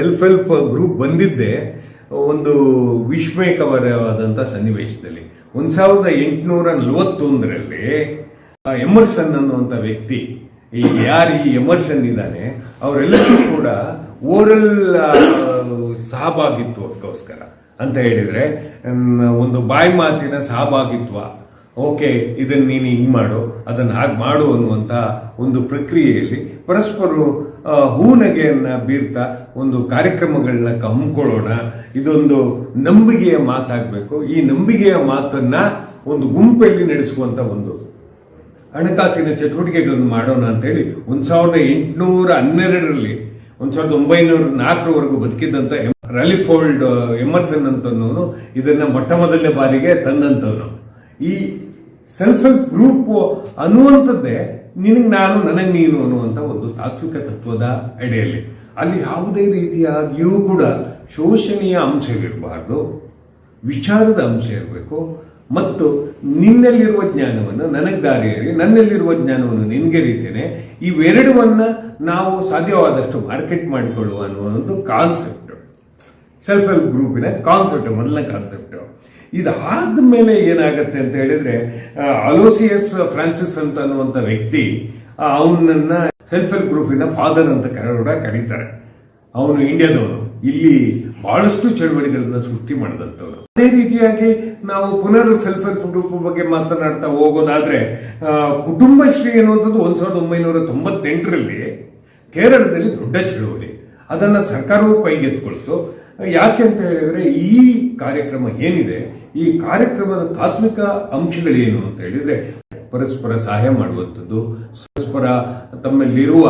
Self help group ಬಂದಿದ್ದೆ ಒಂದು ವಿಸ್ಮಯಕರವಾದಂಥ ಸನ್ನಿವೇಶದಲ್ಲಿ. ಒಂದ್ ಸಾವಿರದ ಎಂಟುನೂರ ನಲವತ್ತೊಂದರಲ್ಲಿ ಎಮರ್ಸನ್ ಅನ್ನುವಂತ ವ್ಯಕ್ತಿ, ಈ ಯಾರು ಈ ಎಮರ್ಸನ್ ಇದ್ದಾನೆ, ಅವರೆಲ್ಲರೂ ಕೂಡ ಓರಲ್ ಸಹಭಾಗಿತ್ವಕ್ಕೋಸ್ಕರ ಅಂತ ಹೇಳಿದ್ರೆ ಒಂದು ಬಾಯಿ ಮಾತಿನ ಸಹಭಾಗಿತ್ವ. ಓಕೆ ಇದನ್ನ ನೀನು ಹಿಂಗ್ ಮಾಡು ಅದನ್ನ ಹಾಗೆ ಮಾಡು ಅನ್ನುವಂತ ಒಂದು ಪ್ರಕ್ರಿಯೆಯಲ್ಲಿ ಪರಸ್ಪರ ಹೂನಗೆಯನ್ನ ಬೀರ್ತಾ ಒಂದು ಕಾರ್ಯಕ್ರಮಗಳನ್ನ ಹಮ್ಮಿಕೊಳ್ಳೋಣ. ಇದೊಂದು ನಂಬಿಕೆಯ ಮಾತಾಗಬೇಕು. ಈ ನಂಬಿಕೆಯ ಮಾತನ್ನ ಒಂದು ಗುಂಪಲ್ಲಿ ನಡೆಸುವಂತ ಒಂದು ಹಣಕಾಸಿನ ಚಟುವಟಿಕೆಗಳನ್ನು ಮಾಡೋಣ ಅಂತೇಳಿ ಒಂದ್ ಸಾವಿರದ ಎಂಟುನೂರ ಹನ್ನೆರಡರಲ್ಲಿ, ಒಂದ್ ಸಾವಿರದ ಒಂಬೈನೂರ ನಾಲ್ಕರವರೆಗೂ ಬದುಕಿದ್ದಂತ ರಲಿಫೋಲ್ಡ್ ಎಮರ್ಸನ್ ಅಂತನವನು ಇದನ್ನ ಮೊಟ್ಟ ಮೊದಲನೇ ಬಾರಿಗೆ ತಂದಂತವನು. ಈ ಸೆಲ್ಫ್ ಹೆಲ್ಪ್ ಗ್ರೂಪ್ ಅನ್ನುವಂಥದ್ದೇ ನಿನಗೆ ನಾನು, ನನಗೆ ನೀನು ಅನ್ನುವಂಥ ಒಂದು ತಾತ್ವಿಕ ತತ್ವದ ಅಡಿಯಲ್ಲಿ ಅಲ್ಲಿ ಯಾವುದೇ ರೀತಿಯಾಗಿಯೂ ಕೂಡ ಶೋಷಣೀಯ ಅಂಶವಿರಬಾರ್ದು ವಿಚಾರದ ಅಂಶ ಇರಬೇಕು. ಮತ್ತು ನಿನ್ನಲ್ಲಿರುವ ಜ್ಞಾನವನ್ನು ನನಗೆ ದಾರಿಯೇರಿ ನನ್ನಲ್ಲಿರುವ ಜ್ಞಾನವನ್ನು ನಿನಗೆ ರೀತೇನೆ ಇವೆರಡವನ್ನ ನಾವು ಸಾಧ್ಯವಾದಷ್ಟು ಮಾರ್ಕೆಟ್ ಮಾಡಿಕೊಳ್ಳುವ ಅನ್ನುವ ಒಂದು ಕಾನ್ಸೆಪ್ಟ್ ಸೆಲ್ಫ್ ಹೆಲ್ಪ್ ಗ್ರೂಪಿನ ಕಾನ್ಸೆಪ್ಟ್ ಮೊದಲನೇ ಕಾನ್ಸೆಪ್ಟ್ ಇದಾದ ಮೇಲೆ ಏನಾಗತ್ತೆ ಅಂತ ಹೇಳಿದ್ರೆ ಅಲೋಸಿಯಸ್ ಫ್ರಾನ್ಸಿಸ್ ಅಂತ ಅನ್ನುವಂತ ವ್ಯಕ್ತಿ ಅವನನ್ನ ಸೆಲ್ಫ್ ಹೆಲ್ಪ್ ಗ್ರೂಪಿನ ಫಾದರ್ ಅಂತ ಕೂಡ ಕರೀತಾರೆ. ಅವನು ಇಂಡಿಯಾದವನು. ಇಲ್ಲಿ ಬಹಳಷ್ಟು ಚಳವಳಿಗಳನ್ನ ಸೃಷ್ಟಿ ಮಾಡಿದಂಥವ್ರು. ಅದೇ ರೀತಿಯಾಗಿ ನಾವು ಪುನರ್ ಸೆಲ್ಫ್ ಹೆಲ್ಪ್ ಗ್ರೂಪ್ ಬಗ್ಗೆ ಮಾತನಾಡ್ತಾ ಹೋಗೋದಾದ್ರೆ ಕುಟುಂಬಶ್ರೀ ಅನ್ನುವಂಥದ್ದು ಒಂದ್ ಸಾವಿರದ ಒಂಬೈನೂರ ತೊಂಬತ್ತೆಂಟರಲ್ಲಿ ಕೇರಳದಲ್ಲಿ ದೊಡ್ಡ ಚಳವಳಿ. ಅದನ್ನ ಸರ್ಕಾರವು ಕೈಗೆತ್ತಿಕೊಳ್ತು. ಯಾಕೆ ಅಂತ ಹೇಳಿದ್ರೆ ಈ ಕಾರ್ಯಕ್ರಮ ಏನಿದೆ, ಈ ಕಾರ್ಯಕ್ರಮದ ತಾತ್ವಿಕ ಅಂಶಗಳೇನು ಅಂತ ಹೇಳಿದ್ರೆ ಪರಸ್ಪರ ಸಹಾಯ ಮಾಡುವಂಥದ್ದು, ಪರಸ್ಪರ ತಮ್ಮಲ್ಲಿರುವ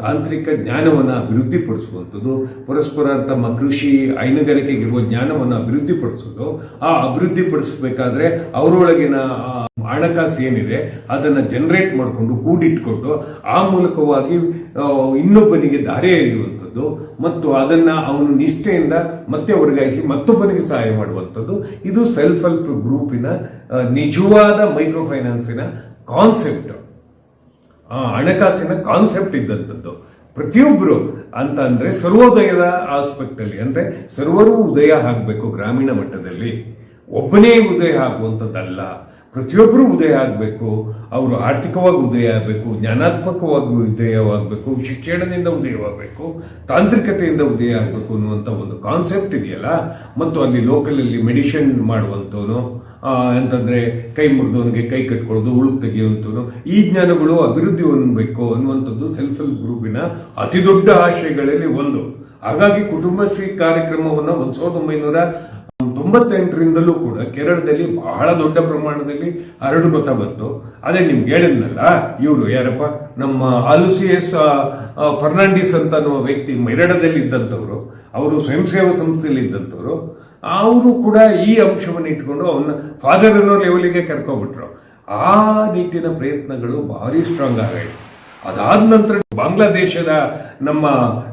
ತಾಂತ್ರಿಕ ಜ್ಞಾನವನ್ನು ಅಭಿವೃದ್ಧಿಪಡಿಸುವಂಥದ್ದು, ಪರಸ್ಪರ ತಮ್ಮ ಕೃಷಿ ಹೈನುಗಾರಿಕೆಗಿರುವ ಜ್ಞಾನವನ್ನು ಅಭಿವೃದ್ಧಿಪಡಿಸೋದು. ಆ ಅಭಿವೃದ್ಧಿಪಡಿಸಬೇಕಾದ್ರೆ ಅವರೊಳಗಿನ ಹಣಕಾಸು ಏನಿದೆ, ಅದನ್ನ ಜನರೇಟ್ ಮಾಡಿಕೊಂಡು ಕೂಡಿಟ್ಕೊಂಡು ಆ ಮೂಲಕವಾಗಿ ಇನ್ನೊಬ್ಬನಿಗೆ ದಾರಿ ಎರೆಯುವಂಥದ್ದು ಮತ್ತು ಅದನ್ನ ಅವನು ನಿಷ್ಠೆಯಿಂದ ಮತ್ತೆ ವರ್ಗಾಯಿಸಿ ಮತ್ತೊಬ್ಬನಿಗೆ ಸಹಾಯ ಮಾಡುವಂಥದ್ದು. ಇದು ಸೆಲ್ಫ್ ಹೆಲ್ಪ್ ಗ್ರೂಪಿನ ನಿಜವಾದ ಮೈಕ್ರೋ ಫೈನಾನ್ಸಿನ ಕಾನ್ಸೆಪ್ಟ್ ಆ, ಹಣಕಾಸಿನ ಕಾನ್ಸೆಪ್ಟ್ ಇದ್ದಂಥದ್ದು. ಪ್ರತಿಯೊಬ್ಬರು ಅಂತ ಅಂದ್ರೆ ಸರ್ವೋದಯದ ಆಸ್ಪೆಕ್ಟ್ ಅಲ್ಲಿ ಅಂದ್ರೆ ಸರ್ವರೂ ಉದಯ ಆಗಬೇಕು ಗ್ರಾಮೀಣ ಮಟ್ಟದಲ್ಲಿ. ಒಬ್ಬನೇ ಉದಯ ಆಗುವಂಥದ್ದಲ್ಲ. ಪ್ರತಿಯೊಬ್ಬರು ಉದಯ ಆಗಬೇಕು, ಅವರು ಆರ್ಥಿಕವಾಗಿ ಉದಯ ಆಗಬೇಕು, ಜ್ಞಾನಾತ್ಮಕವಾಗಿ ಉದಯವಾಗಬೇಕು, ಶಿಕ್ಷಣದಿಂದ ಉದಯವಾಗಬೇಕು, ತಾಂತ್ರಿಕತೆಯಿಂದ ಉದಯ ಆಗಬೇಕು ಅನ್ನುವಂಥ ಒಂದು ಕಾನ್ಸೆಪ್ಟ್ ಇದೆಯಲ್ಲ? ಮತ್ತು ಅಲ್ಲಿ ಲೋಕಲಲ್ಲಿ ಮೆಡಿಷನ್ ಮಾಡುವಂಥವನು ಅಂತಂದರೆ ಕೈ ಮುರಿದವನಿಗೆ ಕೈ ಕಟ್ಕೊಳ್ಳೋದು ಹುಳು ತೆಗೆಯುವಂಥವನು, ಈ ಜ್ಞಾನಗಳು ಅಭಿವೃದ್ಧಿ ಹೊಂದಬೇಕು ಅನ್ನುವಂಥದ್ದು ಸೆಲ್ಫ್ ಹೆಲ್ಪ್ ಗ್ರೂಪಿನ ಅತಿದೊಡ್ಡ ಆಶಯಗಳಲ್ಲಿ ಒಂದು. ಹಾಗಾಗಿ ಕುಟುಂಬಶ್ರೀ ಕಾರ್ಯಕ್ರಮವನ್ನು ಒಂದು ಸಾವಿರದ ಒಂಬೈನೂರ ತೊಂಬತ್ತೆಂಟರಿಂದಲೂ ಕೂಡ ಕೇರಳದಲ್ಲಿ ಬಹಳ ದೊಡ್ಡ ಪ್ರಮಾಣದಲ್ಲಿ ಹರಡುಗೊತ್ತಾ ಬಂತು. ಅದೇ ನಿಮ್ಗೆ ಹೇಳಿದ್ನಲ್ಲ, ಇವರು ಯಾರಪ್ಪ, ನಮ್ಮ ಆಲುಸಿಯಸ್ ಫರ್ನಾಂಡಿಸ್ ಅಂತ ಅನ್ನುವ ವ್ಯಕ್ತಿ ಮೆರಡದಲ್ಲಿ ಇದ್ದಂಥವ್ರು ಅವರು ಸ್ವಯಂ ಸೇವಾ ಸಂಸ್ಥೆಯಲ್ಲಿ ಇದ್ದಂಥವ್ರು ಅವರು ಕೂಡ ಈ ಅಂಶವನ್ನು ಇಟ್ಕೊಂಡು ಅವನ್ನ ಫಾದರ್ ಅನ್ನೋ ಲೆವೆಲಿಗೆ ಕರ್ಕೊಬಿಟ್ರು. ಆ ನಿಟ್ಟಿನ ಪ್ರಯತ್ನಗಳು ಭಾರಿ ಸ್ಟ್ರಾಂಗ್ ಆಗಾಯಿತು ಅದಾದ ನಂತರ ಬಾಂಗ್ಲಾದೇಶದ ನಮ್ಮ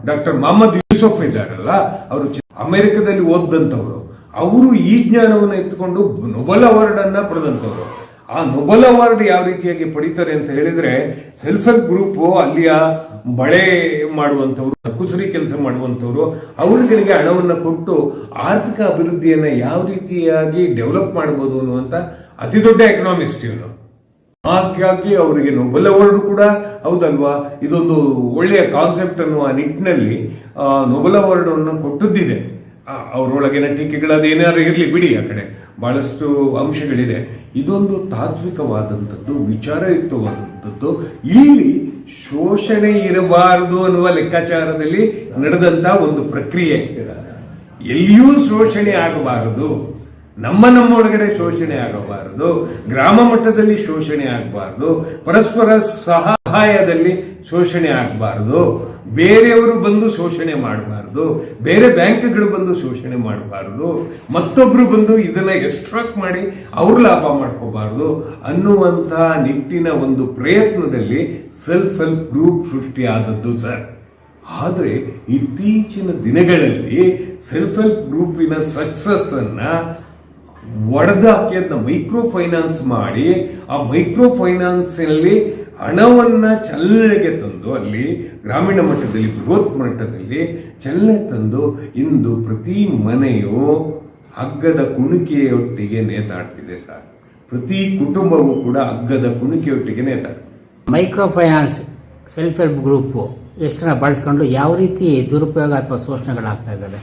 ಡಾಕ್ಟರ್ ಮೊಹಮ್ಮದ್ ಯೂಸುಫ್ ಇದ್ದಾರಲ್ಲ, ಅವರು ಅಮೆರಿಕದಲ್ಲಿ ಓದಂತವ್ರು ಅವರು ಈ ಜ್ಞಾನವನ್ನು ಎತ್ಕೊಂಡು ನೊಬಲ್ ಅವಾರ್ಡ್ ಅನ್ನ ಪಡೆದಂತವ್ರು ಆ ನೊಬೆಲ್ ಅವಾರ್ಡ್ ಯಾವ ರೀತಿಯಾಗಿ ಪಡಿತಾರೆ ಅಂತ ಹೇಳಿದ್ರೆ ಸೆಲ್ಫ್ ಹೆಲ್ಪ್ ಗ್ರೂಪ್ ಅಲ್ಲಿಯ ಬಳೆ ಮಾಡುವಂಥವ್ರು ಕುಸರಿ ಕೆಲಸ ಮಾಡುವಂಥವ್ರು, ಅವರುಗಳಿಗೆ ಹಣವನ್ನು ಕೊಟ್ಟು ಆರ್ಥಿಕ ಅಭಿವೃದ್ಧಿಯನ್ನ ಯಾವ ರೀತಿಯಾಗಿ ಡೆವಲಪ್ ಮಾಡಬಹುದು ಅನ್ನುವಂತ ಅತಿ ದೊಡ್ಡ ಎಕನಾಮಿಸ್ಟ್ ಇವನು. ಹಾಗಾಗಿ ಅವರಿಗೆ ನೊಬಲ್ ಅವಾರ್ಡ್ ಕೂಡ ಹೌದಲ್ವಾ? ಇದೊಂದು ಒಳ್ಳೆಯ ಕಾನ್ಸೆಪ್ಟ್ ಅನ್ನುವ ನಿಟ್ಟಿನಲ್ಲಿ ನೊಬೆಲ್ ಅವಾರ್ಡ್ ಅನ್ನು ಕೊಟ್ಟದ್ದಿದೆ. ಆ, ಟೀಕೆಗಳದ್ದು ಏನಾದ್ರು ಇರಲಿ ಬಿಡಿ ಆ ಕಡೆ. ಬಹಳಷ್ಟು ಅಂಶಗಳಿದೆ. ಇದೊಂದು ತಾತ್ವಿಕವಾದಂಥದ್ದು ವಿಚಾರಯುಕ್ತವಾದಂಥದ್ದು. ಇಲ್ಲಿ ಶೋಷಣೆ ಇರಬಾರದು ಅನ್ನುವ ಲೆಕ್ಕಾಚಾರದಲ್ಲಿ ನಡೆದಂತ ಒಂದು ಪ್ರಕ್ರಿಯೆ. ಎಲ್ಲಿಯೂ ಶೋಷಣೆ ಆಗಬಾರದು. ನಮ್ಮ ನಮ್ಮ ಒಳಗಡೆ ಶೋಷಣೆ ಆಗಬಾರದು. ಗ್ರಾಮ ಮಟ್ಟದಲ್ಲಿ ಶೋಷಣೆ ಆಗಬಾರದು. ಪರಸ್ಪರ ಸಹಾಯದಲ್ಲಿ ಶೋಷಣೆ ಆಗಬಾರದು. ಬೇರೆಯವರು ಬಂದು ಶೋಷಣೆ ಮಾಡಬಾರದು. ಬೇರೆ ಬ್ಯಾಂಕ್ಗಳು ಬಂದು ಶೋಷಣೆ ಮಾಡಬಾರದು. ಮತ್ತೊಬ್ರು ಬಂದು ಇದನ್ನ ಎಕ್ಸ್ಟ್ರಾಕ್ಟ್ ಮಾಡಿ ಅವ್ರು ಲಾಭ ಮಾಡ್ಕೋಬಾರದು ಅನ್ನುವಂತಹ ನಿಟ್ಟಿನ ಒಂದು ಪ್ರಯತ್ನದಲ್ಲಿ ಸೆಲ್ಫ್ ಹೆಲ್ಪ್ ಗ್ರೂಪ್ ಸೃಷ್ಟಿ ಆದದ್ದು ಸರ್. ಆದರೆ ಇತ್ತೀಚಿನ ದಿನಗಳಲ್ಲಿ ಸೆಲ್ಫ್ ಹೆಲ್ಪ್ ಗ್ರೂಪಿನ ಸಕ್ಸಸ್ ಅನ್ನ ಒಡೆದಾಕಿ ಅದನ್ನ ಮೈಕ್ರೋ ಫೈನಾನ್ಸ್ ಮಾಡಿ, ಆ ಮೈಕ್ರೋ ಫೈನಾನ್ಸ್ನಲ್ಲಿ ಹಣವನ್ನ ಚಲನೆಗೆ ತಂದು ಅಲ್ಲಿ ಗ್ರಾಮೀಣ ಮಟ್ಟದಲ್ಲಿ, ಬೃಹತ್ ಮಟ್ಟದಲ್ಲಿ ಚಲನೆ ತಂದು ಇಂದು ಪ್ರತಿ ಮನೆಯು ಹಗ್ಗದ ಕುಣಿಕೆಯೊಟ್ಟಿಗೆ ನೇತಾಡ್ತಿದೆ ಸರ್. ಪ್ರತಿ ಕುಟುಂಬವೂ ಕೂಡ ಹಗ್ಗದ ಕುಣಿಕೆಯೊಟ್ಟಿಗೆ ನೇತಾಡ್ತಿದೆ. Micro finance self help group ಎಷ್ಟನ್ನ ಬಳಸ್ಕೊಂಡು ಯಾವ ರೀತಿ ದುರುಪಯೋಗ ಅಥವಾ ಶೋಷಣೆಗಳಾಗ್ತಾ ಇದ್ದಾವೆ?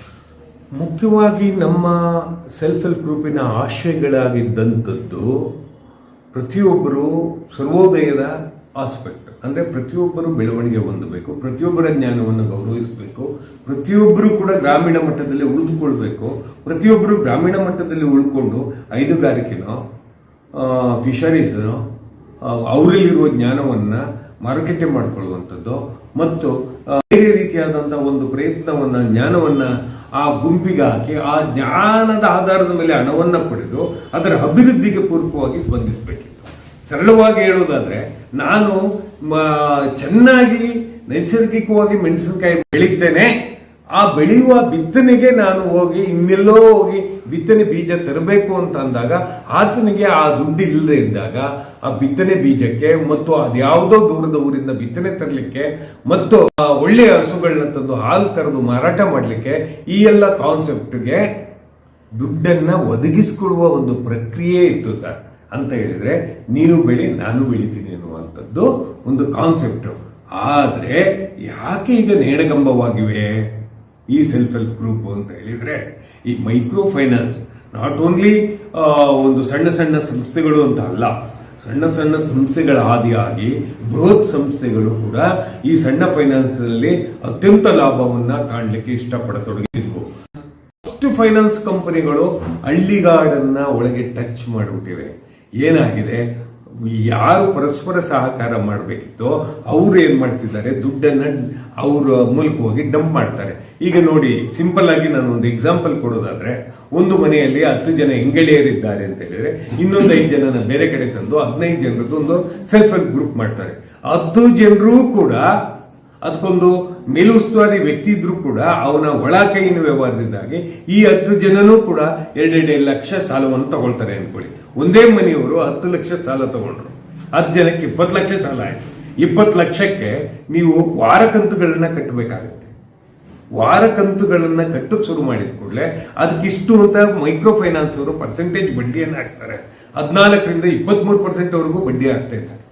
ಮುಖ್ಯವಾಗಿ ನಮ್ಮ ಸೆಲ್ಫ್ ಹೆಲ್ಪ್ ಗ್ರೂಪಿನ ಆಶಯಗಳಾಗಿದ್ದಂಥದ್ದು ಪ್ರತಿಯೊಬ್ಬರು ಸರ್ವೋದಯದ ಆಸ್ಪೆಕ್ಟ್ ಅಂದರೆ ಪ್ರತಿಯೊಬ್ಬರು ಬೆಳವಣಿಗೆ ಹೊಂದಬೇಕು, ಪ್ರತಿಯೊಬ್ಬರ ಜ್ಞಾನವನ್ನು ಗೌರವಿಸಬೇಕು, ಪ್ರತಿಯೊಬ್ಬರು ಕೂಡ ಗ್ರಾಮೀಣ ಮಟ್ಟದಲ್ಲಿ ಉಳಿದುಕೊಳ್ಬೇಕು, ಪ್ರತಿಯೊಬ್ಬರು ಗ್ರಾಮೀಣ ಮಟ್ಟದಲ್ಲಿ ಉಳ್ಕೊಂಡು ಹೈನುಗಾರಿಕೆನೋ ಫಿಷರೀಸನೋ ಅವರಲ್ಲಿರುವ ಜ್ಞಾನವನ್ನು ಮಾರುಕಟ್ಟೆ ಮಾಡಿಕೊಳ್ಳುವಂಥದ್ದು ಮತ್ತು ಬೇರೆ ರೀತಿಯಾದಂಥ ಒಂದು ಪ್ರಯತ್ನವನ್ನು, ಜ್ಞಾನವನ್ನ ಆ ಗುಂಪಿಗೆ ಹಾಕಿ ಆ ಜ್ಞಾನದ ಆಧಾರದ ಮೇಲೆ ಹಣವನ್ನು ಪಡೆದು ಅದರ ಅಭಿವೃದ್ಧಿಗೆ ಪೂರಕವಾಗಿ ಸ್ಪಂದಿಸಬೇಕಿತ್ತು. ಸರಳವಾಗಿ ಹೇಳೋದಾದ್ರೆ ನಾನು ಚೆನ್ನಾಗಿ ನೈಸರ್ಗಿಕವಾಗಿ ಮೆಣಸಿನಕಾಯಿ ಬೆಳಿತೇನೆ. ಆ ಬೆಳೆಯುವ ಬಿತ್ತನೆಗೆ ನಾನು ಹೋಗಿ, ಇನ್ನೆಲ್ಲೋ ಹೋಗಿ ಬಿತ್ತನೆ ಬೀಜ ತರಬೇಕು ಅಂತ ಅಂದಾಗ, ಆತನಿಗೆ ಆ ದುಡ್ಡು ಇಲ್ಲದೆ ಇದ್ದಾಗ, ಆ ಬಿತ್ತನೆ ಬೀಜಕ್ಕೆ ಮತ್ತು ಅದ್ಯಾವುದೋ ದೂರದ ಊರಿಂದ ಬಿತ್ತನೆ ತರಲಿಕ್ಕೆ ಮತ್ತು ಒಳ್ಳೆಯ ಹಸುಗಳನ್ನ ತಂದು ಹಾಲು ಕರೆದು ಮಾರಾಟ ಮಾಡಲಿಕ್ಕೆ ಈ ಎಲ್ಲ ಕಾನ್ಸೆಪ್ಟ್ಗೆ ದುಡ್ಡನ್ನ ಒದಗಿಸಿಕೊಡುವ ಒಂದು ಪ್ರಕ್ರಿಯೆ ಇತ್ತು ಸರ್. ಅಂತ ಹೇಳಿದ್ರೆ, ನೀನು ಬೆಳಿ, ನಾನು ಬೆಳಿತೀನಿ ಅನ್ನುವಂಥದ್ದು ಒಂದು ಕಾನ್ಸೆಪ್ಟ್ ಆದ್ರೆ, ಯಾಕೆ ಈಗ ನೇಣಗಂಬವಾಗಿವೆ? ಈ ಸೆಲ್ಫ್ ಹೆಲ್ಪ್ ಗ್ರೂಪ್ ಅಂತ ಹೇಳಿದ್ರೆ, ಈ ಮೈಕ್ರೋ ಫೈನಾನ್ಸ್ ನಾಟ್ ಓನ್ಲಿ ಒಂದು ಸಣ್ಣ ಸಣ್ಣ ಸಂಸ್ಥೆಗಳು ಅಂತ ಅಲ್ಲ, ಸಣ್ಣ ಸಣ್ಣ ಸಂಸ್ಥೆಗಳ ಆದಿಯಾಗಿ ಬೃಹತ್ ಸಂಸ್ಥೆಗಳು ಕೂಡ ಈ ಸಣ್ಣ ಫೈನಾನ್ಸ್ ಅಲ್ಲಿ ಅತ್ಯಂತ ಲಾಭವನ್ನ ಕಾಣಲಿಕ್ಕೆ ಇಷ್ಟಪಡತೊಡಗಿದ್ವು. ಫಸ್ಟ್ ಫೈನಾನ್ಸ್ ಕಂಪನಿಗಳು ಹಳ್ಳಿಗಾಡನ್ನ ಒಳಗೆ ಟಚ್ ಮಾಡಿಬಿಟ್ಟಿವೆ. ಏನಾಗಿದೆ? ಯಾರು ಪರಸ್ಪರ ಸಹಕಾರ ಮಾಡಬೇಕಿತ್ತೋ ಅವ್ರು ಏನು ಮಾಡ್ತಿದ್ದಾರೆ? ದುಡ್ಡನ್ನ ಅವ್ರ ಹೋಗಿ ಡಂಪ್ ಮಾಡ್ತಾರೆ. ಈಗ ನೋಡಿ, ಸಿಂಪಲ್ ಆಗಿ ನಾನು ಒಂದು ಎಕ್ಸಾಂಪಲ್ ಕೊಡೋದಾದ್ರೆ, ಒಂದು ಮನೆಯಲ್ಲಿ ಹತ್ತು ಜನ ಹೆಂಗೆಳೆಯರಿದ್ದಾರೆ ಅಂತ ಹೇಳಿದ್ರೆ, ಇನ್ನೊಂದು ಐದು ಜನನ ಬೇರೆ ಕಡೆ ತಂದು ಹದಿನೈದು ಜನರದ್ದು ಒಂದು ಸೆಲ್ಫ್ ಹೆಲ್ಪ್ ಗ್ರೂಪ್ ಮಾಡ್ತಾರೆ. ಹತ್ತು ಜನರೂ ಕೂಡ, ಅದಕ್ಕೊಂದು ಮೇಲುಸ್ತುವಾರಿ ವ್ಯಕ್ತಿ ಇದ್ರೂ ಕೂಡ ಅವನ ಒಳ ಕೈಯಿನ ವ್ಯವಹಾರದಿಂದಾಗಿ ಈ ಹತ್ತು ಜನನೂ ಕೂಡ ಎರಡೆರಡು ಲಕ್ಷ ಸಾಲವನ್ನು ತಗೊಳ್ತಾರೆ ಅನ್ಕೊಳ್ಳಿ ಒಂದೇ ಮನೆಯವರು ಹತ್ತು ಲಕ್ಷ ಸಾಲ ತಗೊಂಡ್ರು. ಹತ್ತು ಜನಕ್ಕೆ ಇಪ್ಪತ್ತು ಲಕ್ಷ ಸಾಲ ಆಯ್ತು. ಇಪ್ಪತ್ತು ಲಕ್ಷಕ್ಕೆ ನೀವು ವಾರ ಕಂತುಗಳನ್ನ ಕಟ್ಟಬೇಕಾಗುತ್ತೆ. ವಾರ ಕಂತುಗಳನ್ನ ಕಟ್ಟಕ್ಕೆ ಶುರು ಮಾಡಿದ ಕೂಡಲೇ ಅದಕ್ಕಿಷ್ಟು ಅಂತ ಮೈಕ್ರೋ ಫೈನಾನ್ಸ್ ಅವರು ಪರ್ಸೆಂಟೇಜ್ ಬಡ್ಡಿಯನ್ನು ಹಾಕ್ತಾರೆ. ಹದಿನಾಲ್ಕರಿಂದ ಇಪ್ಪತ್ಮೂರು ಪರ್ಸೆಂಟ್ ವರೆಗೂ ಬಡ್ಡಿ ಹಾಕ್ತಾ ಇದ್ದಾರೆ.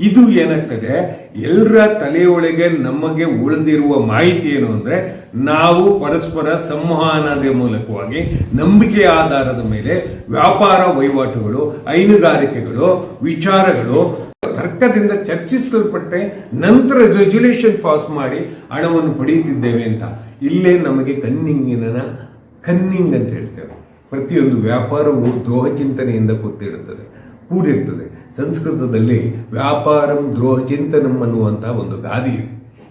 ಇದು ಏನಾಗ್ತದೆ? ಎಲ್ಲರ ತಲೆಯೊಳಗೆ ನಮಗೆ ಉಳಿದಿರುವ ಮಾಹಿತಿ ಏನು ಅಂದ್ರೆ, ನಾವು ಪರಸ್ಪರ ಸಂವಹನದ ಮೂಲಕವಾಗಿ, ನಂಬಿಕೆ ಆಧಾರದ ಮೇಲೆ ವ್ಯಾಪಾರ ವಹಿವಾಟುಗಳು, ಹೈನುಗಾರಿಕೆಗಳು, ವಿಚಾರಗಳು, ತರ್ಕದಿಂದ ಚರ್ಚಿಸಲ್ಪಟ್ಟೆ ನಂತರ ರೆಜುಲೇಷನ್ ಪಾಸ್ ಮಾಡಿ ಹಣವನ್ನು ಪಡೆಯುತ್ತಿದ್ದೇವೆ ಅಂತ. ಇಲ್ಲೇ ನಮಗೆ ಕನ್ನಿಂಗಿನ ಕನ್ನಿಂಗ್ ಅಂತ ಹೇಳ್ತೇವೆ. ಪ್ರತಿಯೊಂದು ವ್ಯಾಪಾರವು ದೋಹ ಚಿಂತನೆಯಿಂದ ಕೂತಿರುತ್ತದೆ ಕೂಡಿರ್ತದೆ. ಸಂಸ್ಕೃತದಲ್ಲಿ ವ್ಯಾಪಾರಂ ದ್ರೋಹ ಚಿಂತನಂ ಅನ್ನುವಂತಹ ಒಂದು ಗಾದಿ ಇದೆ.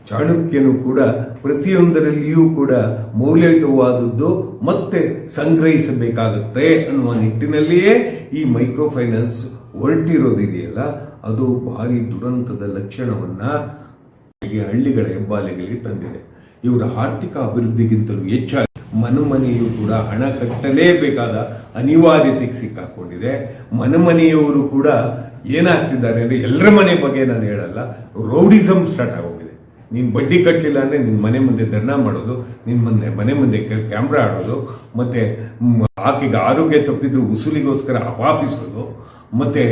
ಚಾಣಕ್ಯನು ಕೂಡ ಪ್ರತಿಯೊಂದರಲ್ಲಿಯೂ ಕೂಡ ಮೌಲ್ಯಯುತವಾದದ್ದು ಮತ್ತೆ ಸಂಗ್ರಹಿಸಬೇಕಾಗುತ್ತೆ ಅನ್ನುವ ನಿಟ್ಟಿನಲ್ಲಿಯೇ ಈ ಮೈಕ್ರೋ ಫೈನಾನ್ಸ್ ಹೊರಟಿರೋದಿದೆಯಲ್ಲ, ಅದು ಭಾರಿ ದುರಂತದ ಲಕ್ಷಣವನ್ನ ಹಳ್ಳಿಗಳ ಹೆಬ್ಬಾಲೆಗಳಿಗೆ ತಂದಿದೆ. ಇವರ ಆರ್ಥಿಕ ಅಭಿವೃದ್ಧಿಗಿಂತಲೂ ಹೆಚ್ಚಾಗಿ ಮನೆಮನೆಯು ಕೂಡ ಹಣ ಕಟ್ಟಲೇಬೇಕಾದ ಅನಿವಾರ್ಯತೆಗೆ ಸಿಕ್ಕಾಕೊಂಡಿದೆ. ಮನಮನೆಯವರು ಕೂಡ ಏನಾಗ್ತಿದ್ದಾರೆ ಅಂದರೆ ಎಲ್ಲರ ಮನೆ ಬಗ್ಗೆ ನಾನು ಹೇಳಲ್ಲ ರೌಡಿಸಮ್ ಸ್ಟಾರ್ಟ್ ಆಗೋಗಿದೆ. ನೀನು ಬಡ್ಡಿ ಕಟ್ಟಲಿಲ್ಲ ಅಂದರೆ ನಿನ್ನ ಮನೆ ಮುಂದೆ ಧರ್ನಾ ಮಾಡೋದು ನಿನ್ನ ಮುಂದೆ ಮನೆ ಮುಂದೆ ಕ್ಯಾಮ್ರಾ ಆಡೋದು, ಮತ್ತೆ ಆಕೆಗೆ ಆರೋಗ್ಯ ತಪ್ಪಿದ್ರು ಉಸುಲಿಗೋಸ್ಕರ ಅಪಾಪಿಸೋದು, ಮತ್ತೆ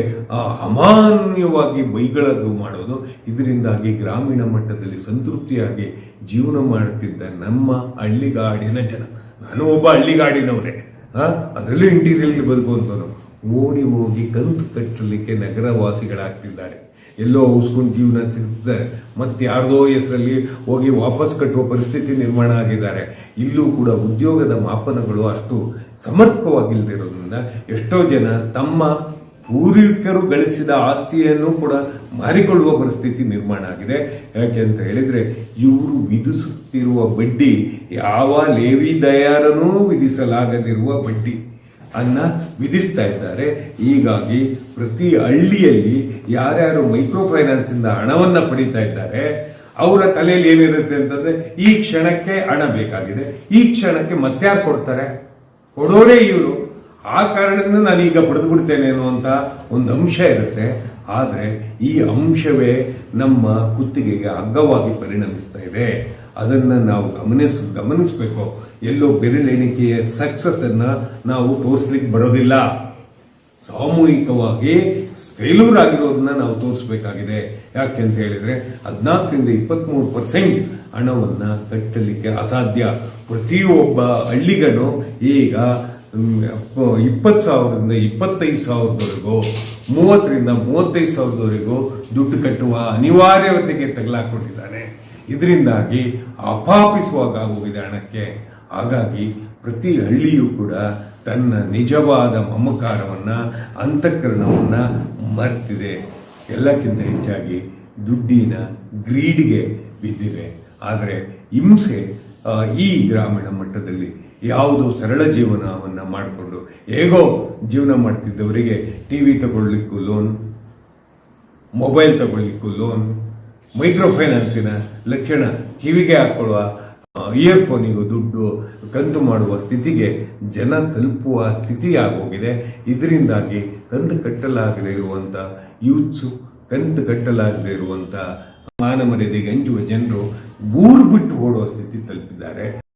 ಅಮಾನ್ಯವಾಗಿ ಬೈಗಳದು ಮಾಡೋದು, ಇದರಿಂದಾಗಿ ಗ್ರಾಮೀಣ ಮಟ್ಟದಲ್ಲಿ ಸಂತೃಪ್ತಿಯಾಗಿ ಜೀವನ ಮಾಡುತ್ತಿದ್ದ ನಮ್ಮ ಹಳ್ಳಿಗಾಡಿನ ಜನ. ನಾನು ಒಬ್ಬ ಹಳ್ಳಿಗಾಡಿನವನೇ. ಆ, ಅದರಲ್ಲೂ ಇಂಟೀರಿಯರ್ ಬದುಕುವಂಥವನು ಓಡಿ ಹೋಗಿ ಕಂತು ಕಟ್ಟಲಿಕ್ಕೆ ನಗರವಾಸಿಗಳಾಗ್ತಿದ್ದಾರೆ. ಎಲ್ಲೋ ಉಸ್ಕೊಂಡು ಜೀವನ ಸಿಗ್ತಿದ್ದಾರೆ ಮತ್ತೆ ಯಾರ್ದೋ ಹೆಸರಲ್ಲಿ ಹೋಗಿ ವಾಪಸ್ ಕಟ್ಟುವ ಪರಿಸ್ಥಿತಿ ನಿರ್ಮಾಣ ಆಗಿದ್ದಾರೆ. ಇಲ್ಲೂ ಕೂಡ ಉದ್ಯೋಗದ ಮಾಪನಗಳು ಅಷ್ಟು ಸಮರ್ಪಕವಾಗಿಲ್ಲದಿರೋದ್ರಿಂದ ಎಷ್ಟೋ ಜನ ತಮ್ಮ ಪೂರ್ವಿಕರು ಗಳಿಸಿದ ಆಸ್ತಿಯನ್ನು ಕೂಡ ಮಾರಿಕೊಳ್ಳುವ ಪರಿಸ್ಥಿತಿ ನಿರ್ಮಾಣ ಆಗಿದೆ. ಯಾಕೆ ಅಂತ ಹೇಳಿದ್ರೆ, ಇವರು ವಿಧಿಸುತ್ತಿರುವ ಬಡ್ಡಿ ಯಾವ ಲೇವಿ ದಯಾರನೂ ವಿಧಿಸಲಾಗದಿರುವ ಬಡ್ಡಿ ಅನ್ನ ವಿಧಿಸ್ತಾ ಇದ್ದಾರೆ. ಹೀಗಾಗಿ ಪ್ರತಿ ಹಳ್ಳಿಯಲ್ಲಿ ಯಾರ್ಯಾರು ಮೈಕ್ರೋ ಫೈನಾನ್ಸ್ ಇಂದ ಹಣವನ್ನ ಪಡಿತಾ ಇದ್ದಾರೆ, ಅವರ ತಲೆಯಲ್ಲಿ ಏನಿರುತ್ತೆ ಅಂತಂದ್ರೆ ಈ ಕ್ಷಣಕ್ಕೆ ಹಣ ಬೇಕಾಗಿದೆ. ಈ ಕ್ಷಣಕ್ಕೆ ಮತ್ತಾರು ಕೊಡ್ತಾರೆ? ಕೊಡೋರೇ ಇವರು. ಆ ಕಾರಣದಿಂದ ನಾನು ಈಗ ಪಡೆದು ಬಿಡ್ತೇನೆ ಅನ್ನುವಂಥ ಒಂದು ಅಂಶ ಇರುತ್ತೆ. ಆದರೆ ಈ ಅಂಶವೇ ನಮ್ಮ ಕುತ್ತಿಗೆಗೆ ಅಗ್ಗವಾಗಿ ಪರಿಣಮಿಸ್ತಾ ಇದೆ. ಅದನ್ನು ನಾವು ಗಮನಿಸ್, ಗಮನಿಸಬೇಕು. ಎಲ್ಲೋ ಬೆರಳೆಣಿಕೆಯ ಸಕ್ಸಸ್ ಅನ್ನ ನಾವು ತೋರಿಸ್ಲಿಕ್ಕೆ ಬರೋದಿಲ್ಲ. ಸಾಮೂಹಿಕವಾಗಿ ಫೇಲ್ಯೂರ್ ಆಗಿರೋದನ್ನ ನಾವು ತೋರಿಸಬೇಕಾಗಿದೆ. ಯಾಕೆ ಅಂತ ಹೇಳಿದ್ರೆ ಹದಿನಾಲ್ಕರಿಂದ ಇಪ್ಪತ್ಮೂರು ಪರ್ಸೆಂಟ್ ಹಣವನ್ನು ಕಟ್ಟಲಿಕ್ಕೆ ಅಸಾಧ್ಯ. ಪ್ರತಿಯೊಬ್ಬ ಹಳ್ಳಿಗನು ಈಗ ಇಪ್ಪತ್ತು ಸಾವಿರದಿಂದ ಇಪ್ಪತ್ತೈದು ಸಾವಿರದವರೆಗೂ, ಮೂವತ್ತರಿಂದ ಮೂವತ್ತೈದು ಸಾವಿರದವರೆಗೂ ದುಡ್ಡು ಕಟ್ಟುವ ಅನಿವಾರ್ಯತೆಗೆ ತಗಲಾಕೊಂಡಿದ್ದಾನೆ ಇದರಿಂದಾಗಿ ಅಪಾಪಿಸುವಾಗ ಹೋಗಿದೆ ಹಣಕ್ಕೆ ಹಾಗಾಗಿ ಪ್ರತಿ ಹಳ್ಳಿಯೂ ಕೂಡ ತನ್ನ ನಿಜವಾದ ಮಮಕಾರವನ್ನು, ಅಂತಃಕರಣವನ್ನು ಮರ್ತಿದೆ. ಎಲ್ಲಕ್ಕಿಂತ ಹೆಚ್ಚಾಗಿ ದುಡ್ಡಿನ ಗ್ರೀಡ್ಗೆ ಬಿದ್ದಿವೆ ಆದರೆ ಹಿಂಸೆ ಈ ಗ್ರಾಮೀಣ ಮಟ್ಟದಲ್ಲಿ ಯಾವುದೋ ಸರಳ ಜೀವನವನ್ನು ಮಾಡಿಕೊಂಡು ಹೇಗೋ ಜೀವನ ಮಾಡ್ತಿದ್ದವರಿಗೆ ಟಿ ವಿ ತಗೊಳ್ಳಿಕ್ಕೂ ಲೋನ್ ಮೊಬೈಲ್ ತಗೊಳ್ಳಿಕ್ಕೂ ಲೋನ್ ಮೈಕ್ರೋ ಫೈನಾನ್ಸಿನ ಲಕ್ಷಣ ಕಿವಿಗೆ ಹಾಕೊಳ್ಳುವ ಇಯರ್ಫೋನಿಗೂ ದುಡ್ಡು ಕಂತು ಮಾಡುವ ಸ್ಥಿತಿಗೆ ಜನ ತಲುಪುವ ಸ್ಥಿತಿ ಆಗೋಗಿದೆ. ಇದರಿಂದಾಗಿ ಕಂತು ಕಟ್ಟಲಾಗದೇ ಇರುವಂಥ ಯೂತ್ಸು, ಕಂತು ಕಟ್ಟಲಾಗದೇ ಇರುವಂಥ ಮಾನ ಮರ್ಯಾದೆಗೆ ಅಂಜುವ ಜನರು ಊರು ಬಿಟ್ಟು ಓಡುವ ಸ್ಥಿತಿ ತಲುಪಿದ್ದಾರೆ.